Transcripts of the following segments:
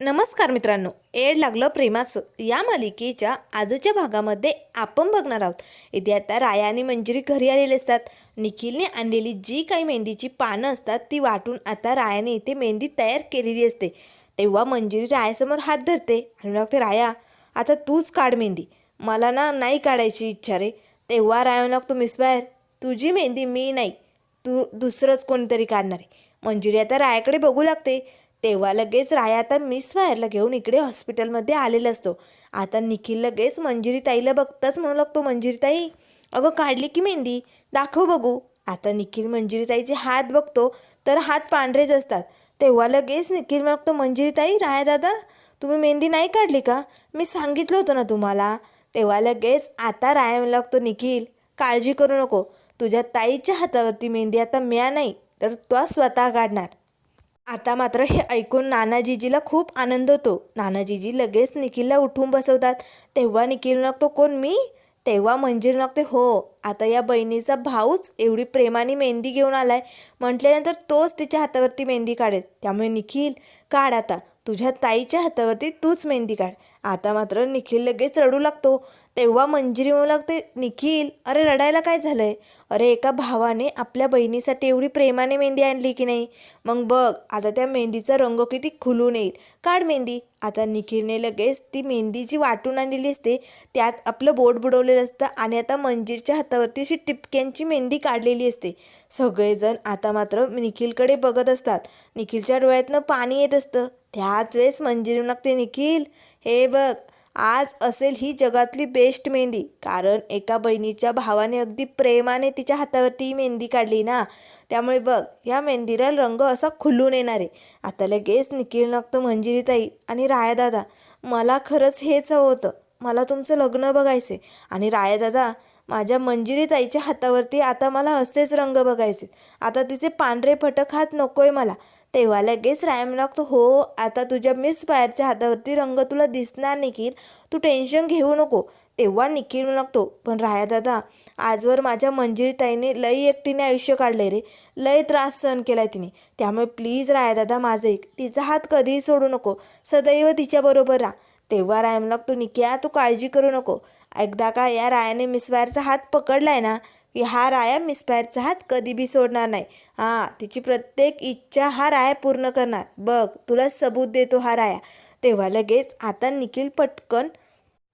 नमस्कार मित्रांनो एड लागलं प्रेमाचं. या मालिकेच्या आजच्या भागामध्ये आपण बघणार आहोत. इथे आता राया आणि मंजिरी घरी आलेले असतात. निखिलने आणलेली जी काही मेहंदीची पानं असतात ती वाटून आता रायाने इथे मेहंदी तयार केलेली असते. तेव्हा मंजिरी रायासमोर हात धरते आणि लागते राया आता तूच काढ मेहंदी. मला ना नाही काढायची इच्छा रे. तेव्हा राया लागतो मिस बाहेर. तुझी मेहंदी मी नाही. तू दुसरंच कोणीतरी काढणार आहे. मंजिरी आता रायाकडे बघू लागते. तेव्हा लगेच राया आता मिस वायरला घेऊन इकडे हॉस्पिटलमध्ये आलेला असतो. आता निखिल लगेच मंजिरीताईला बघताच म्हणू लागतो मंजिरीताई अगं काढली की मेहंदी? दाखव बघू. आता निखिल मंजिरीताईचे हात बघतो तर हात पांढरेच असतात. तेव्हा लगेच निखिल मागतो मंजिरीताई राया दादा तुम्ही मेहंदी नाही काढली का? मी सांगितलं होतं ना तुम्हाला. तेव्हा लगेच आता राया म्हणू लागतो निखिल काळजी करू नको. तुझ्या ताईच्या हातावरती मेहंदी आता म्या नाही तर तो स्वतः काढणार. आता मात्र हे ऐकून नानाजीजीला खूप आनंद होतो. नानाजीजी लगेच निखिलला उठून बसवतात. तेव्हा निखिल लागतो कोण मी? तेव्हा मंजीर लागते हो. आता या बहिणीचा भाऊच एवढी प्रेमाने मेहंदी घेऊन आलाय. म्हटल्यानंतर तोच तिच्या हातावरती मेहंदी काढेल. त्यामुळे निखिल काढ आता. तुझ्या ताईच्या हातावरती तूच मेहंदी काढ. आता मात्र निखिल लगेच रडू लागतो. तेव्हा मंजिरी म्हणू लागते निखिल अरे रडायला काय झालं आहे अरे एका भावाने आपल्या बहिणीसाठी एवढी प्रेमाने मेहंदी आणली की नाही? मग बघ आता त्या मेहंदीचा रंग किती खुलून येईल. काढ मेहंदी. आता निखिलने लगेच ती मेहंदी जी वाटून आणलेली असते त्यात आपलं बोट बुडवलेलं असतं आणि आता मंजिरच्या हातावरती अशी टिपक्यांची मेहंदी काढलेली असते. सगळेजण आता मात्र निखिलकडे बघत असतात. निखिलच्या डोळ्यातनं पाणी येत असतं. त्याच वेळेस मंजिरी लागते निखिल हे बघ आज असेल ही जगातली बेस्ट मेहंदी. कारण एका बहिणीच्या भावाने अगदी प्रेमाने तिच्या हातावरती ही मेहंदी काढली ना. त्यामुळे बघ या मेहंदीला रंग असा खुलून येणार आहे. आता लगेच निखिल लागतं मंजिरी ताई आणि रायादादा मला खरंच हेच हवं होतं. मला तुमचं लग्न बघायचं आहे आणि रायादादा माझ्या मंजिरी ताईच्या हातावरती आता मला असेच रंग बघायचे. आता तिचे पांढरे फटक हात नकोय मला. तेव्हा लगेच रायम लागतो हो आता तुझ्या मिस बाहेरच्या हातावरती रंग तुला दिसणार निखिल. तू टेन्शन घेऊ नको. तेव्हा निखिल लागतो पण राया दादा आजवर माझ्या मंजिरी ताईने लई एकटीने आयुष्य काढले रे. लय त्रास सहन केलाय तिने. त्यामुळे प्लीज राया दादा माझं एक. तिचा हात कधीही सोडू नको. सदैव तिच्याबरोबर राहा. तेव्हा रायम लागतो निकिया तू काळजी करू नको. एकदा का या रायाने मिसबाहेरचा हात पकडलाय ना की हा राया मिसबाहेरचा हात कधी बी सोडणार नाही. हां तिची प्रत्येक इच्छा हा राया पूर्ण करणार. बघ तुला सबूत देतो हा राया. तेव्हा लगेच आता निखिल पटकन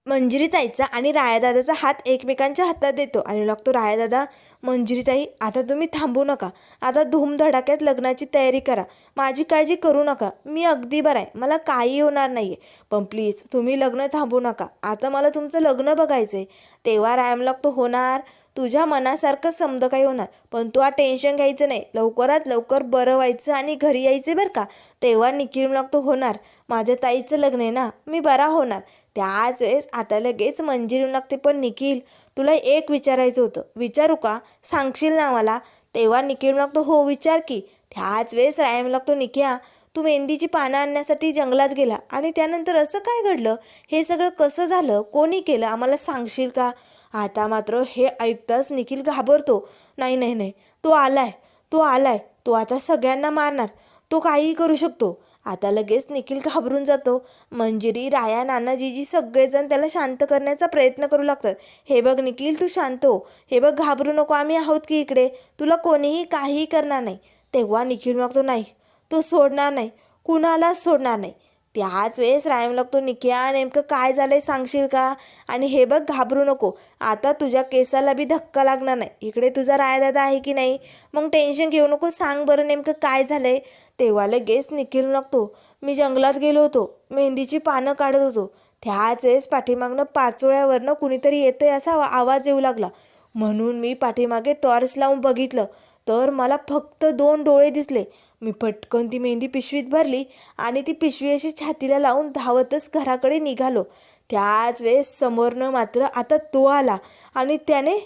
मंजिरी ताईचा आणि रायादादाचा हात एकमेकांच्या हातात देतो आणि लागतो रायादादा मंजिरीताई आता तुम्ही थांबू नका. आता धूमधडाक्यात लग्नाची तयारी करा. माझी काळजी करू नका. मी अगदी बरं आहे. मला काही होणार नाही आहे पण प्लीज तुम्ही लग्न थांबू नका. आता मला तुमचं लग्न बघायचं आहे तेव्हा रायम लागतो होणार. तुझ्या मनासारखं समजं काही होणार. पण तू हा टेन्शन घ्यायचं नाही. लवकरात लवकर बरं व्हायचं आणि घरी यायचं बरं का? तेव्हा निखिल लागतो होणार. माझ्या ताईचं लग्न आहे ना? मी बरा होणार. त्याच वेळेस आता लगेच मंजिरी लागते पण निखिल तुला एक विचारायचं होतं. विचारू का? सांगशील ना मला तेव्हा निखिल लागतो हो विचार की. त्याच वेळेस रायम लागतो निख्या तू मेहंदीची पानं आणण्यासाठी जंगलात गेला आणि त्यानंतर असं काय घडलं? हे सगळं कसं झालं? कोणी केलं? आम्हाला सांगशील का? आता मात्र हे ऐकताच निखिल घाबरतो. नाही नाही नाही तो आलाय तो आलाय तो आता सगळ्यांना मारणार तो काहीही करू शकतो. आता लगेच निखिल घाबरून जातो. मंजिरी राया नानाजीजी सगळेजण त्याला शांत करण्याचा प्रयत्न करू लागतात. हे बघ निखिल तू शांत हो. हे बघ घाबरू नको आम्ही आहोत की इकडे. तुला कोणीही काहीही करणार नाही. तेव्हा निखिल मागतो नाही तो सोडणार नाही. कुणालाच सोडणार नाही. त्याच वेळेस रायम लागतो निकिया नेमकं काय झालंय सांगशील का? आणि हे बघ घाबरू नको. आता तुझ्या केसाला बी धक्का लागणार नाही. इकडे तुझा रायदादा आहे की नाही? मग टेन्शन घेऊ नको सांग बरं नेमकं काय झालंय. तेव्हा लगेच निखिल लागतो. मी जंगलात गेलो होतो. मेहंदीची पानं काढत होतो. त्याच वेळेस पाठीमागनं पाचोळ्यावरनं कुणीतरी येतंय असा आवाज येऊ लागला. म्हणून मी पाठीमागे टॉर्च लावून बघितलं. तर मला फक्त दोन डोळे दिसले. मी पटकन ती मेहंदी पिशवीत भरली आणि ती पिशवी अशी छातीला लावून धावतच घराकडे निघालो. त्याच वेळेस समोरनं मात्र आता तो आला आणि त्याने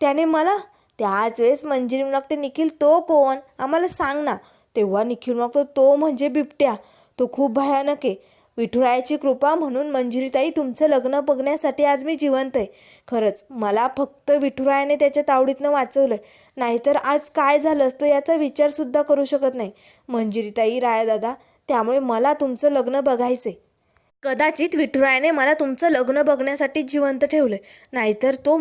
त्याने मला त्याच वेळेस मंजिरी लागते निखिल तो कोण? आम्हाला सांग ना. तेव्हा निखिल मागतो तो म्हणजे बिबट्या. तो खूप भयानक आहे. विठुरायाची कृपा म्हणून मंजिरीताई तुमचं लग्न बघण्यासाठी आज मी जिवंत आहे. खरंच मला फक्त विठुरायाने त्याच्या तावडीतनं वाचवलं नाहीतर आज काय झालं असतं याचा विचारसुद्धा करू शकत नाही. मंजिरीताई रायादादा त्यामुळे मला तुमचं लग्न बघायचंय. कदाचित विठुरायाने मला तुमचं लग्न बघण्यासाठी जिवंत ठेवलं नाहीतर तो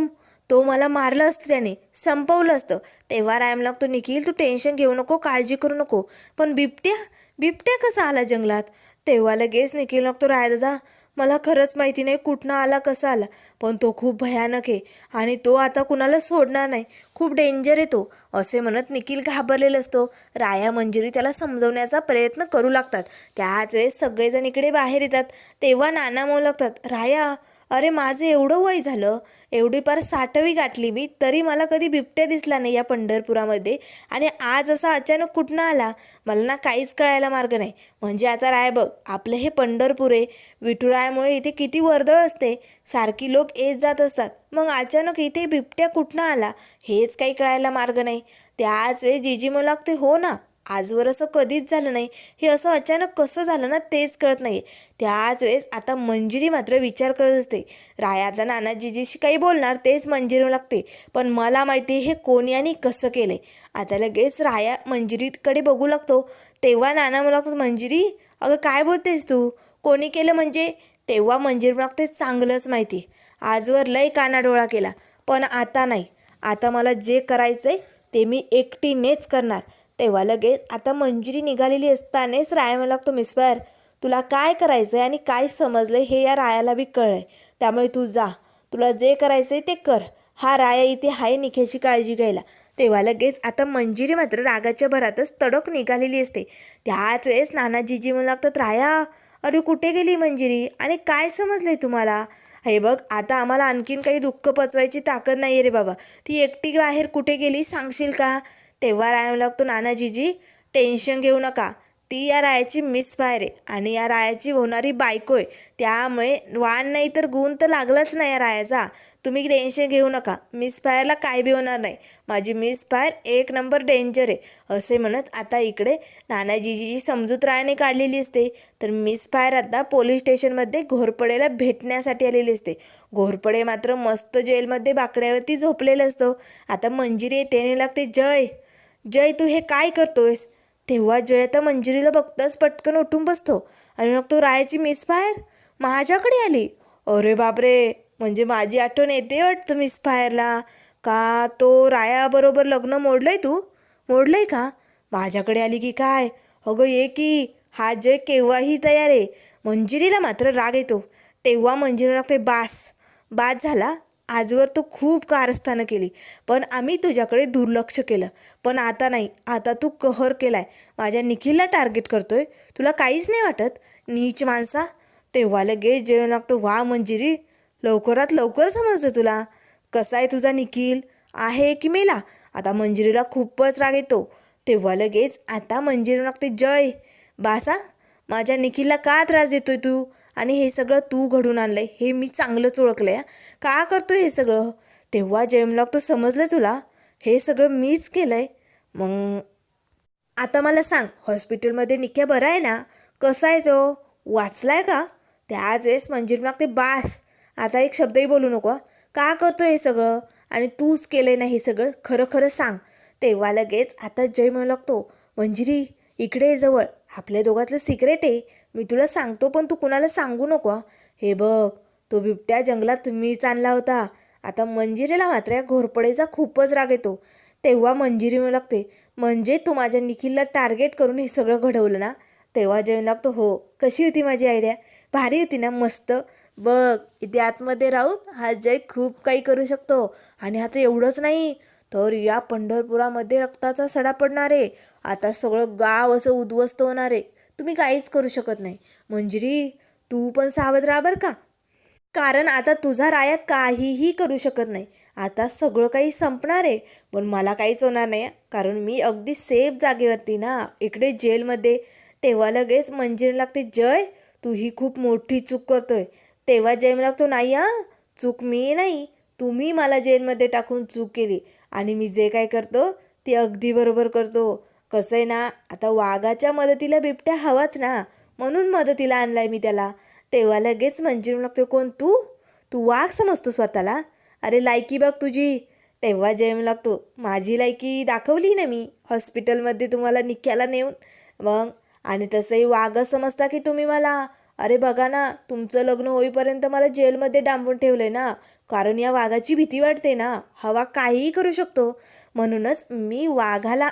तो मला मारलं असतं त्याने संपवलं असतं. तेव्हा रायम लागतो निखिल तू टेन्शन घेऊ नको काळजी करू नको. पण बिबट्या बिबट्या कसा आला जंगलात? तेव्हा लगेच निखिल लागतो राय दादा मला खरंच माहिती नाही कुठनं आला कसा आला पण तो खूप भयानक आहे आणि तो आता कुणाला सोडणार नाही. खूप डेंजर आहे तो. असे म्हणत निखिल घाबरलेला असतो. राया मंजुरी त्याला समजवण्याचा प्रयत्न करू लागतात. त्याच वेळेस सगळेजण इकडे बाहेर येतात. तेव्हा नाना म्हणू राया अरे माझं एवढं वय झालं एवढी पार साठवी गाठली मी तरी मला कधी बिबट्या दिसला नाही या पंढरपुरामध्ये. आणि आज असा अचानक कुठनं आला मला ना काहीच कळायला मार्ग नाही. म्हणजे आता राय बघ आपलं हे पंढरपूर आहे. विठुरायामुळे इथे किती वर्दळ असते. सारखी लोक येत जात असतात. मग अचानक इथे बिबट्या कुठनं आला हेच काही कळायला मार्ग नाही. त्याच वेळी जिजी मला लागते हो ना? आजवर असं कधीच झालं नाही. हे असं अचानक कसं झालं ना तेच कळत नाही. त्याच वेळेस आता मंजिरी मात्र विचार करत असते. राया आता नाना जिजीशी काही बोलणार तेच मंजिरी लागते. पण मला माहिती हे कोणी आणि कसं केलंय. आता लगेच राया मंजिरीकडे बघू लागतो. तेव्हा नाना मला लागतो मंजिरी अगं काय बोलतेस तू? कोणी केलं म्हणजे? तेव्हा मंजिरी लागते चांगलंच माहिती. आजवर लय कानाडोळा केला. पण आता नाही. आता मला जे करायचं आहे ते मी एकटीनेच करणार. तेव्हा लगेच आता मंजिरी निघालेली असतानाच राया मला लागतो मिस्पर तुला काय करायचं आहे आणि काय समजलं हे या रायाला बी कळलंय. त्यामुळे तू जा. तुला जे करायचं आहे ते कर. हा राया इथे हाय निखेची काळजी घ्यायला. तेव्हा लगेच आता मंजिरी मात्र रागाच्या भरातच तडक निघालेली असते. त्याच वेळेस नानाजीजी म्हणू लागतात राया अरे कुठे गेली मंजिरी? आणि काय समजलंय तुम्हाला? हे बघ आता आम्हाला आणखीन काही दुःख पचवायची ताकद नाही आहे रे बाबा. ती एकटी बाहेर कुठे गेली सांगशील का? तेव्हा राया लागतो नानाजीजी. टेन्शन घेऊ नका. ती या रायाची मिस आहे आणि या रायाची होणारी बायको आहे. त्यामुळे वाण नाही तर गुण तर लागलाच नाही या रायाचा. तुम्ही टेन्शन घेऊ नका. मिस फायरला काय बी होणार नाही. माझी मिस फायर एक नंबर डेंजर आहे. असे म्हणत आता इकडे नानाजीजीची समजूत रायाने काढलेली असते. तर मिस फायर आता पोलीस स्टेशनमध्ये घोरपडेला भेटण्यासाठी आलेली असते. घोरपडे मात्र मस्त जेलमध्ये बाकड्यावरती झोपलेलं असतं. आता मंजिरी येते आणि लागते जय! जय तू हे काय करतोयस? तेव्हा जय आता मंजिरीला बघताच पटकन उठून बसतो आणि मग तो रायाची मिस फायर माझ्याकडे आली. अरे बापरे म्हणजे माझी आठवण येते वाटतं मिस फायरला का तो रायाबरोबर लग्न मोडलंय तू? मोडलंय का? माझ्याकडे आली की काय? अगं ये की. हा जय केव्हाही तयार आहे. मंजिरीला मात्र राग येतो. तेव्हा मंजिरीला लागतोय बास बाद झाला. आजवर तू खूप कारस्थानं केली. पण आम्ही तुझ्याकडे दुर्लक्ष केलं. पण आता नाही. आता तू कहर केलाय. माझ्या निखिलला टार्गेट करतोय. तुला काहीच नाही वाटत? नीच माणसा. तेव्हा लगेच जेवण लागतो. वा मंजिरी. लवकरात लवकर समजतं तुला. कसा आहे तुझा निखिल? आहे की मेला? आता मंजिरीला खूपच राग येतो. तेव्हा लगेच आता मंजिरी लागते. जय. बासा माझ्या निखिलला का त्रास देतोय तू? आणि हे सगळं तू घडून आणलं आहे हे मी चांगलंच ओळखलं आहे का करतो हे सगळं? तेव्हा जयमलॉक लागतो समजलं तुला? हे सगळं मीच केलं आहे मग आता मला सांग हॉस्पिटलमध्ये निक्या बरा आहे ना? कसा आहे तो? वाचलाय का? त्याच वेळेस मंजिरी लागते बास. आता एक शब्दही बोलू नको का करतो हे सगळं? आणि तूच केलंय ना हे सगळं? खरं खरं सांग. तेव्हा लगेच आता जय म्हणू लागतो मंजिरी इकडे जवळ. आपल्या दोघातलं सिक्रेट आहे. मी तुला सांगतो पण तू कुणाला सांगू नको हे. बघ तो बिबट्या जंगलात मीच आणला होता. आता मंजिरीला मात्र या घोरपडेचा खूपच राग येतो. तेव्हा मंजिरी म्हणू लागते म्हणजे तू माझ्या निखिलला टार्गेट करून हे सगळं घडवलं ना? तेव्हा जेवण लागतो हो. कशी होती माझी आयडिया? भारी होती ना मस्त. बघ इथे आतमध्ये राहून हा जय खूप काही करू शकतो. आणि आता एवढंच नाही. तर या पंढरपुरामध्ये रक्ताचा सडा पडणार आहे. आता सगळं गाव असं उद्ध्वस्त होणार आहे. तुम्ही काहीच करू शकत नाही. मंजिरी तू पण सावध राहा बरं का. कारण आता तुझा राया काहीही करू शकत नाही. आता सगळं काही संपणार आहे. पण मला काहीच होणार नाही कारण मी अगदी सेफ जागेवरती ना इकडे जेलमध्ये. तेव्हा लगेच मंजिरी लागते जय तू ही खूप मोठी चूक करतोय. तेव्हा जय लागतो नाही हा? चूक मी नाही. तुम्ही मला जेलमध्ये टाकून चूक केली. आणि मी जे काय करतो ते अगदी बरोबर करतो. कसं आहे ना आता वाघाच्या मदतीला बिबट्या हवाच ना. म्हणून मदतीला आणलाय मी त्याला. तेव्हा लगेच मंजिरी लागतो कोण तू? तू वाघ समजतो स्वतःला. अरे लायकी बघ तुझी. तेव्हा जेम लागतो माझी लायकी दाखवली ना मी. हॉस्पिटलमध्ये तुम्हाला निक्याला नेऊन. मग आणि तसंही वाघ समजता की तुम्ही मला? अरे बघा ना तुमचं लग्न होईपर्यंत मला जेलमध्ये डांबून ठेवलं ना. कारण या वाघाची भीती वाटते ना. हवा काहीही करू शकतो. म्हणूनच मी वाघाला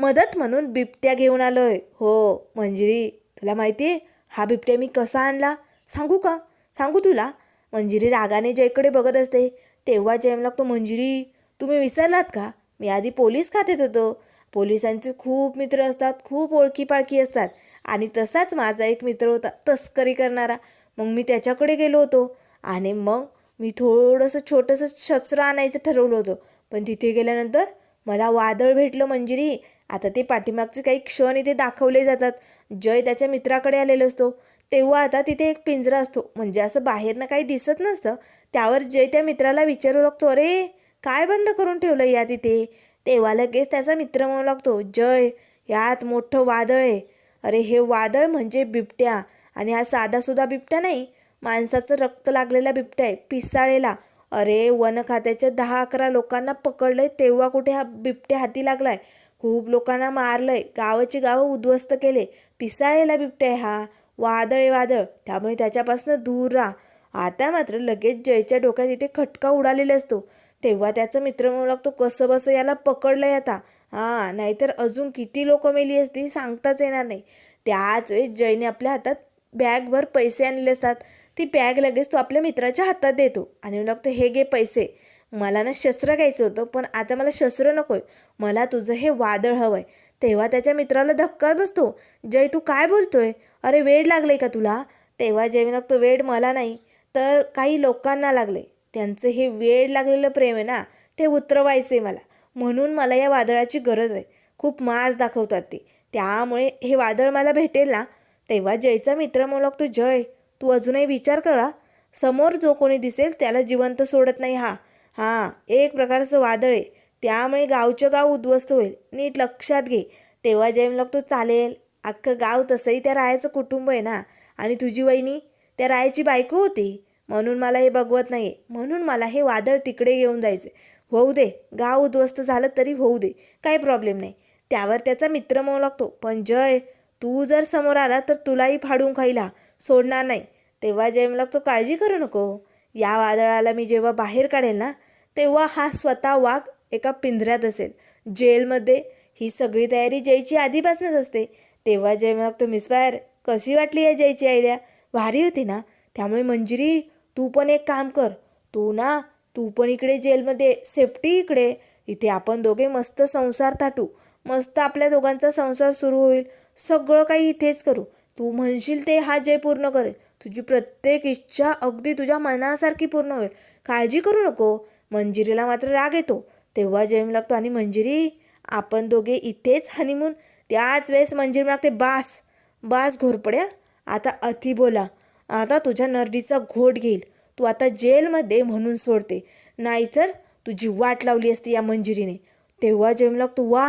मदत म्हणून बिबट्या घेऊन आलोय. हो मंजिरी तुला माहिती आहे हा बिबट्या मी कसा आणला? सांगू का? सांगू तुला. मंजिरी रागाने जयकडे बघत असते. तेव्हा जयम लागतो मंजिरी तुम्ही विसरलात का? मी आधी पोलीस खात्यात होतो. पोलिसांचे खूप मित्र असतात खूप ओळखी पाळखी असतात. आणि तसाच माझा एक मित्र होता तस्करी करणारा. मग मी त्याच्याकडे गेलो होतो. आणि मग मी थोडंसं छोटंसं शस्त्र आणायचं ठरवलं होतं. पण तिथे गेल्यानंतर मला वादळ भेटलं मंजिरी. आता ते पाठीमागचे काही क्षण इथे दाखवले जातात. जय त्याच्या मित्राकडे आलेलो असतो. तेव्हा आता तिथे एक पिंजरा असतो. म्हणजे असं बाहेरनं काही दिसत नसतं. त्यावर जय त्या मित्राला विचारू लागतो अरे काय बंद करून ठेवलं या तिथे तेव्हा लगेच त्याचा मित्र म्हणू लागतो जय यात मोठं वादळ आहे. अरे हे वादळ म्हणजे बिबट्या. आणि हा साधासुद्धा बिबट्या नाही माणसाचं रक्त लागलेला बिबट्या आहे पिसाळेला अरे वन खात्याच्या दहा अकरा लोकांना पकडलंय तेव्हा कुठे हा बिबट्या हाती लागलाय? खूप लोकांना मारलंय. गावाची गावं उद्ध्वस्त केले. पिसाळेला बिबट्या आहे हा. वादळ आहे वादळ. त्यामुळे त्याच्यापासून दूर राहा. आता मात्र लगेच जयच्या डोक्यात इथे खटका उडालेला असतो. तेव्हा त्याचा मित्र म्हणू लागतो कसं बसं याला पकडलंय आता? हां नाहीतर अजून किती लोक मेली असती सांगताच येणार नाही. त्याच वेळेस जयने आपल्या हातात बॅगभर पैसे आणलेले असतात. ती बॅग लगेच तो आपल्या मित्राच्या हातात देतो. आणि म्हणू लागतो हे घे पैसे. मला ना शस्त्र घ्यायचं होतं पण आता मला शस्त्र नको आहे मला तुझं हे वादळ हवं आहे तेव्हा त्याच्या मित्राला धक्का बसतो. जय तू काय बोलतोय? अरे वेड लागलंय का तुला? तेव्हा जय तो वेड मला नाही तर काही लोकांना लागले त्यांचं हे वेड लागलेलं प्रेम आहे ना ते उतरवायचं आहे मला. म्हणून मला या वादळाची गरज आहे. खूप माज दाखवतात ते. त्यामुळे हे वादळ मला भेटेल ना? तेव्हा जयचा मित्र म्हणू लागतो जय तू अजूनही विचार करा. समोर जो कोणी दिसेल त्याला जिवंत सोडत नाही हा. हां एक प्रकारचं वादळ आहे. त्यामुळे गावचं गाव उद्ध्वस्त होईल. नीट लक्षात घे. तेव्हा जयम लागतो चालेल. अख्खं गाव तसंही त्या रायाचं कुटुंब आहे ना? आणि तुझी वहिनी? त्या रायाची बायको होती? म्हणून मला हे बघवत नाही म्हणून मला हे वादळ तिकडे घेऊन जायचं होऊ दे. गाव उद्ध्वस्त झालं तरी होऊ दे. काही प्रॉब्लेम नाही. त्यावर त्याचा मित्र म्हणू लागतो. पण जय तू जर समोर आला तर तुलाही फाडून खाईला सोडणार नाही. तेव्हा जय मला तो काळजी करू नको. या वादळाला मी जेव्हा बाहेर काढेल ना तेव्हा हा स्वतः वाघ एका पिंजऱ्यात असेल. जेलमध्ये ही सगळी तयारी जयची आधीपासूनच असते. तेव्हा जय मग तो मिसफायर कशी वाटली आहे जयची आयडिया भारी होती ना? त्यामुळे मंजिरी तू पण एक काम कर. तू ना तू पण इकडे जेलमध्ये सेफ्टी इकडे. इथे आपण दोघे मस्त संसार थाटू. मस्त आपल्या दोघांचा संसार सुरू होईल. सगळं काही इथेच करू. तू म्हणशील ते हा जय पूर्ण करेल. तुझी प्रत्येक इच्छा अगदी तुझ्या मनासारखी पूर्ण होईल. काळजी करू नको. मंजिरीला मात्र राग येतो. तेव्हा जेम लागतो आणि मंजिरी आपण दोघे इथेच हनीमून त्याच वेळेस मंजिरी लागते बास बास घोरपड्या आता अति बोला आता तुझ्या नरडीचा घोट घेईल तू आता जेलमध्ये म्हणून सोडते नाहीतर तुझी वाट लावली असती या मंजिरीने. तेव्हा जेम लागतो वा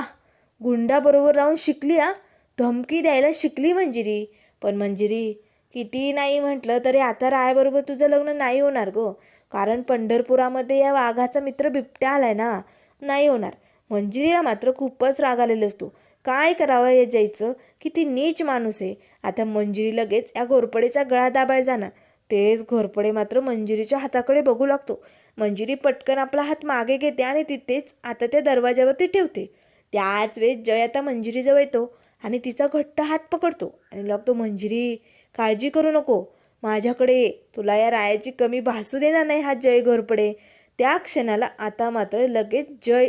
गुंडाबरोबर राहून शिकली हा? धमकी द्यायला शिकली मंजिरी. पण मंजिरी किती नाही म्हटलं तरी आता रायाबरोबर तुझं लग्न नाही होणार गो. कारण पंढरपुरामध्ये या वाघाचा मित्र बिबट्या आलाय ना नाही होणार. मंजिरीला मात्र खूपच राग आलेला असतो काय करावं या जायचं? किती नीच माणूस आहे. आता मंजिरी लगेच या घोरपडेचा गळा दाबाय जाणार. तेच घोरपडे मात्र मंजिरीच्या हाताकडे बघू लागतो. मंजिरी पटकन आपला हात मागे घेते आणि तिथेच आता त्या दरवाजावरती ठेवते. त्याच वेळेस जय आता मंजिरीजवळ येतो आणि तिचा घट्ट हात पकडतो आणि लागतो मंजिरी काळजी करू नको. माझ्याकडे तुला या रायाची कमी भासू देणार नाही हा जय घोरपडे. त्या क्षणाला आता मात्र लगेच जय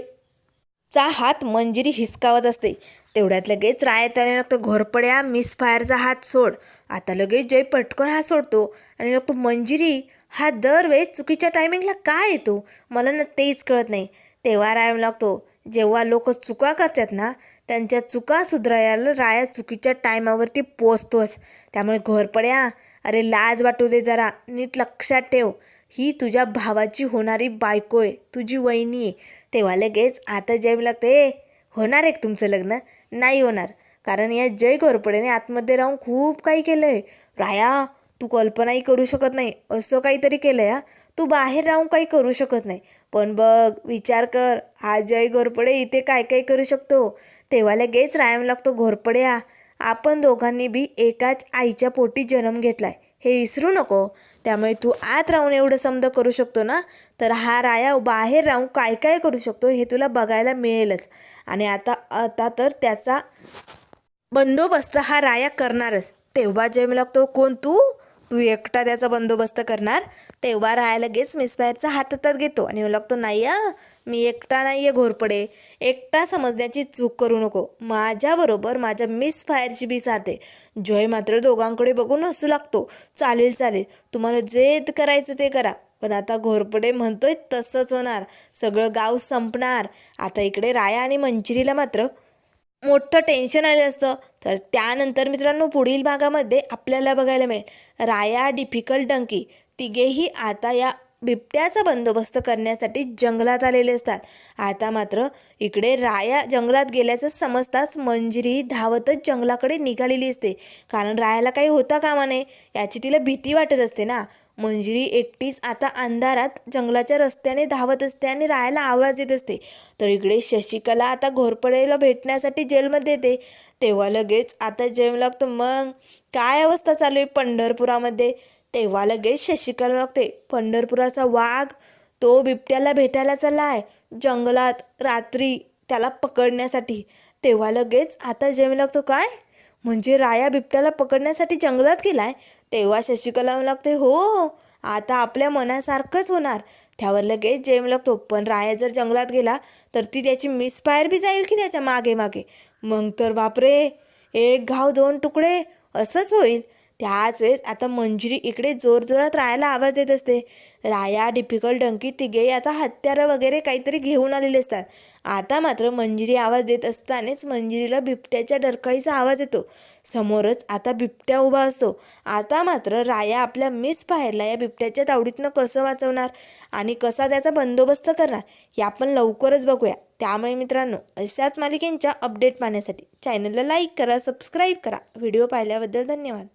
चा हात मंजिरी हिसकावत असते. तेवढ्यात लगेच राय त्याने लागतो घोरपड्या मिसफायरचा हात सोड. आता लगेच जय पटकन हात सोडतो आणि लागतो मंजिरी हा दरवेळेस चुकीच्या टायमिंगला काय येतो? मला ना तेच कळत नाही. तेव्हा राय लागतो जेव्हा लोक चुका करतात ना त्यांच्या चुका सुधरायला राया चुकीच्या टायमावरती पोचतोस त्यामुळे घोरपड्या अरे लाज वाटू दे जरा. नीट लक्षात ठेव. ही तुझ्या भावाची होणारी बायको आहे. तुझी वहिनी आहे. तेव्हा लगेच आता जय लागते. होणार आहे तुमचं लग्न? नाही होणार. कारण या जय घोरपडेने आतमध्ये राहून खूप काही केलं आहे राया तू कल्पनाही करू शकत नाही. असं काहीतरी केलं आहे तू बाहेर राहून काही करू शकत नाही. पण बघ विचार कर. हा जय घोरपडे इथे काय काय करू शकतो? तेव्हा लगेच रायम लागतो घोरपड्या आपण दोघांनी बी एकाच आईच्या पोटी जन्म घेतलाय. हे विसरू नको. त्यामुळे तू आत राहून एवढं समज करू शकतो ना? तर हा राया बाहेर राहून काय काय करू शकतो हे तुला बघायला मिळेलच. आणि आता आता तर त्याचा बंदोबस्त हा राया करणारच. तेव्हा जय लागतो कोण तू? तू एकटा त्याचा बंदोबस्त करणार तेव्हा राया लगेच मिसफायरचा हात हातात घेतो. आणि मला लागतो नाही आ मी एकटा नाही आहे घोरपडे. एकटा समजण्याची चूक करू नको. माझ्याबरोबर माझ्या मिसफायरची बी साथ आहे. जॉय मात्र दोघांकडे बघून हसू लागतो. चालेल चालेल. तुम्हाला जे करायचं ते करा. पण आता घोरपडे म्हणतोय तसंच होणार. सगळं गाव संपणार. आता इकडे राया आणि मंजिरीला मात्र मोठं टेन्शन आलं असतं. तर त्यानंतर मित्रांनो पुढील भागामध्ये आपल्याला बघायला मिळेल. राया डिफिकल्ट डंकी तिघेही आता या बिबट्याचा बंदोबस्त करण्यासाठी जंगलात आलेले असतात. आता मात्र इकडे राया जंगलात गेल्याचं समजताच मंजिरी धावतच जंगलाकडे निघालेली असते. कारण रायाला काही होता कामा नये याची तिला भीती वाटत असते ना. मंजिरी एकटीच आता अंधारात जंगलाच्या रस्त्याने धावत असते आणि रायाला आवाज येत असते. तर इकडे शशिकला आता घोरपडेला भेटण्यासाठी जेलमध्ये येते. तेव्हा लगेच आता जेम लागतो. मग काय अवस्था चालू आहे पंढरपुरामध्ये? तेव्हा लगेच शशिकला लागते. पंढरपुराचा वाघ तो बिबट्याला भेटायला चालला आहे. जंगलात रात्री त्याला पकडण्यासाठी. तेव्हा लगेच आता जेम लागतो. काय? म्हणजे राया बिबट्याला पकडण्यासाठी जंगलात गेलाय? तेव्हा शशिकला म्हणू लागते हो, हो आता आपल्या मनासारखंच होणार. त्यावर लगेच जेम लागतो पण राया जर जंगलात गेला तर ती त्याची मिसफायर बी जाईल की त्याच्यामागे मागे? मग तर बापरे एक घाव दोन तुकडे असंच होईल. त्याच वेळेस आता मंजुरी इकडे जोरजोरात रायाला आवाज देत असते. राया डिफिकल्ट डंकी तिघे आता हत्यारं वगैरे काहीतरी घेऊन आलेले असतात. आता मात्र मंजिरी आवाज देत असतानाच मंजिरीला बिबट्याच्या डरकाळीचा आवाज येतो. समोरच आता बिबट्या उभा असतो. आता मात्र राया आपल्या मिस बाहेरला या बिबट्याच्या तावडीतनं कसं वाचवणार आणि कसा त्याचा बंदोबस्त करणार हे आपण लवकरच बघूया. त्यामुळे मित्रांनो अशाच मालिकेंच्या अपडेट पाहण्यासाठी चॅनलला लाईक करा सबस्क्राईब करा. व्हिडिओ पाहिल्याबद्दल धन्यवाद.